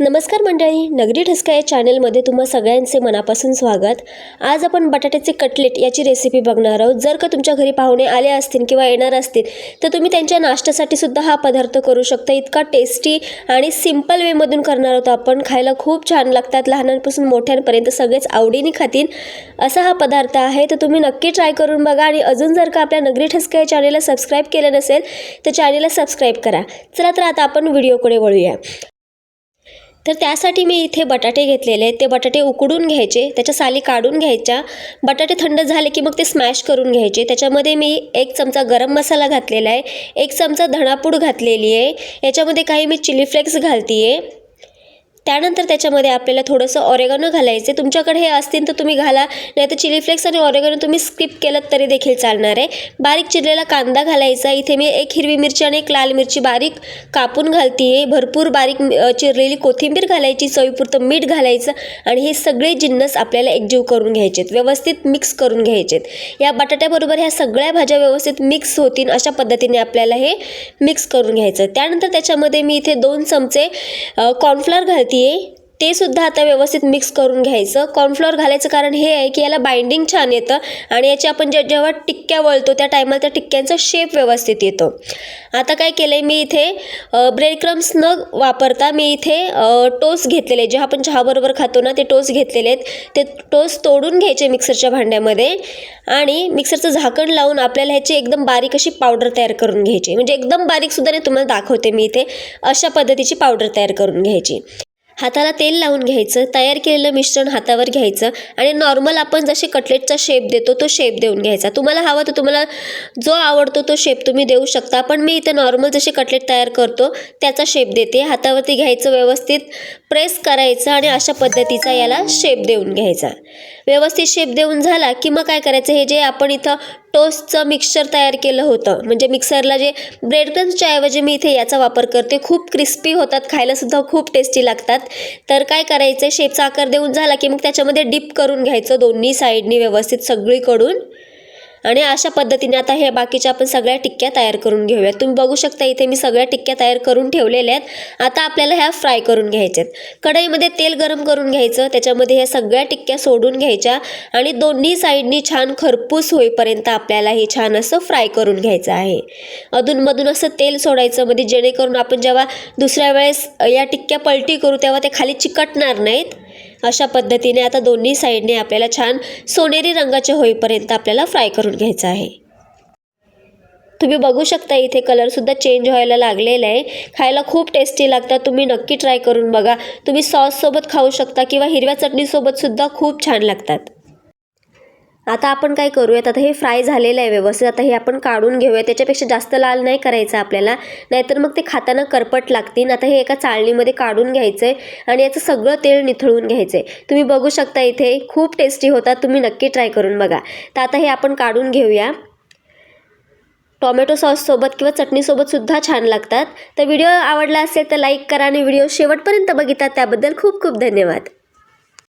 नमस्कार मंडळी नगरी ठसका या चॅनलमध्ये तुम्हा सगळ्यांचे मनापासून स्वागत. आज आपण बटाट्याचे कटलेट याची रेसिपी बघणार आहोत. जर का तुमच्या घरी पाहुणे आले असतील किंवा येणार असतील तर तुम्ही त्यांच्या नाश्त्यासाठी सुद्धा हा पदार्थ करू शकता. इतका टेस्टी आणि सिंपल वेमधून करणार आहोत आपण. खायला खूप छान लागतात. लहानांपासून मोठ्यांपर्यंत सगळेच आवडीने खातील असा हा पदार्थ आहे. तर तुम्ही नक्की ट्राय करून बघा आणि अजून जर का आपल्या नगरी ठसका या चॅनलला सबस्क्राईब केलं नसेल तर चॅनलला सबस्क्राईब करा. चला तर आता आपण व्हिडिओकडे वळूया. तर त्यासाठी मी इथे बटाटे घेतलेले ते बटाटे उकडून घ्यायचे त्याच्या साली काढून घ्यायच्या. बटाटे थंड झाले की मग ते स्मॅश करून घ्यायचे. त्याच्यामध्ये मी एक चमचा गरम मसाला घातलेला आहे. एक चमचा धणापूड घातलेली आहे. याच्यामध्ये काही मी चिली फ्लेक्स घालते आहे त्यानंतर त्याच्यामध्ये आपल्याला थोडंसं ऑरेगॅनो घालायचे तुमच्याकडे हे असतील तर तुम्ही घाला. नाही तर चिली फ्लेक्स आणि ऑरेगॅनो तुम्ही स्किप केलं तरी देखील चालणार आहे. बारीक चिरलेला कांदा घालायचा. इथे मी एक हिरवी मिरची आणि एक लाल मिरची बारीक कापून घालते आहे भरपूर बारीक चिरलेली कोथिंबीर घालायची चवीपुरतं मीठ घालायचं आणि हे सगळे जिन्नस आपल्याला एकजीव करून घ्यायचेत. व्यवस्थित मिक्स करून घ्यायचेत. या बटाट्याबरोबर ह्या सगळ्या भाज्या व्यवस्थित मिक्स होतील अशा पद्धतीने आपल्याला हे मिक्स करून घ्यायचं. त्यानंतर त्याच्यामध्ये मी इथे दोन चमचे कॉर्नफ्लॉर घालते ते सुद्धा आता व्यवस्थित मिक्स करून घ्यायचं. कॉर्नफ्लॉवर घालायचं कारण हे आहे की याला बाइंडिंग छान येतं आणि याची आपण जे जेव्हा टिक्क्या वळतो त्या टायमाला त्या टिक्क्यांचा शेप व्यवस्थित येतो. आता काय केलं आहे मी इथे ब्रेड क्रम्स न वापरता मी इथे टोस घेतलेले जे आपण चहाबरोबर खातो ना ते टोस घेतलेले आहेत. ते टोस तोडून घ्यायचे मिक्सरच्या भांड्यामध्ये आणि मिक्सरचं झाकण लावून आपल्याला ह्याची एकदम बारीक अशी पावडर तयार करून घ्यायची. म्हणजे एकदम बारीकसुद्धा नाही तुम्हाला दाखवते मी इथे. अशा पद्धतीची पावडर तयार करून घ्यायची. हाताला तेल लावून घ्यायचं तयार केलेलं मिश्रण हातावर घ्यायचं आणि नॉर्मल आपण जसे कटलेटचा शेप देतो तो शेप देऊन घ्यायचा. तुम्हाला हवा तर तुम्हाला जो आवडतो तो शेप तुम्ही देऊ शकता. पण मी इथे नॉर्मल जसे कटलेट तयार करतो त्याचा शेप देते. हातावरती घ्यायचं व्यवस्थित प्रेस करायचं आणि अशा पद्धतीचा याला शेप देऊन घ्यायचा. व्यवस्थित शेप देऊन झाला की मग काय करायचं? हे जे आपण इथं टोस्टचं मिक्सचर तयार केलं होतं म्हणजे मिक्सरला जे ब्रेड क्रम्सच्या ऐवजी मी इथे याचा वापर करते खूप क्रिस्पी होतात खायलासुद्धा खूप टेस्टी लागतात. तर काय करायचं? शेपचा आकार देऊन झाला की मग त्याच्यामध्ये डिप करून घ्यायचं दोन्ही साईडनी व्यवस्थित सगळीकडून. आणि अशा पद्धतीने आता हे बाकीच्या आपण सगळ्या टिक्क्या तयार करून घेऊयात. तुम्ही बघू शकता इथे मी सगळ्या टिक्क्या तयार करून ठेवलेल्या आहेत. आता आपल्याला ह्या फ्राय करून घ्यायच्या आहेत. कढईमध्ये तेल गरम करून घ्यायचं त्याच्यामध्ये ह्या सगळ्या टिक्क्या सोडून घ्यायच्या आणि दोन्ही साईडनी छान खरपूस होईपर्यंत आपल्याला हे छान असं फ्राय करून घ्यायचं आहे. अधूनमधून असं तेल सोडायचं म्हणजे जेणेकरून आपण जेव्हा दुसऱ्या वेळेस या टिक्क्या पलटी करू तेव्हा ते खाली चिकटणार नाहीत. अशा पद्धतीने आता दोन्ही साईडने आपल्याला छान सोनेरी रंगाचे होईपर्यंत आपल्याला फ्राय करून घ्यायचं आहे. तुम्ही बघू शकता इथे कलरसुद्धा चेंज व्हायला लागलेला आहे. खायला खूप टेस्टी लागतात. तुम्ही नक्की ट्राय करून बघा. तुम्ही सॉससोबत खाऊ शकता किंवा हिरव्या चटणीसोबतसुद्धा खूप छान लागतात. आता आपण काय करूयात? आता हे फ्राय झालेलं आहे व्यवस्थित. आता हे आपण काढून घेऊया त्याच्यापेक्षा जास्त लाल नाही करायचं आपल्याला. नाहीतर मग ते खाताना करपट लागतील. आता हे एका चाळणीमध्ये काढून घ्यायचं आहे आणि याचं सगळं तेल निथळून घ्यायचं आहे तुम्ही बघू शकता इथे. खूप टेस्टी होतात तुम्ही नक्की ट्राय करून बघा. तर आता हे आपण काढून घेऊया. टॉमॅटो सॉससोबत किंवा चटणीसोबतसुद्धा छान लागतात. तर व्हिडिओ आवडला असेल तर लाईक करा आणि व्हिडिओ शेवटपर्यंत बघितला. त्याबद्दल खूप खूप धन्यवाद.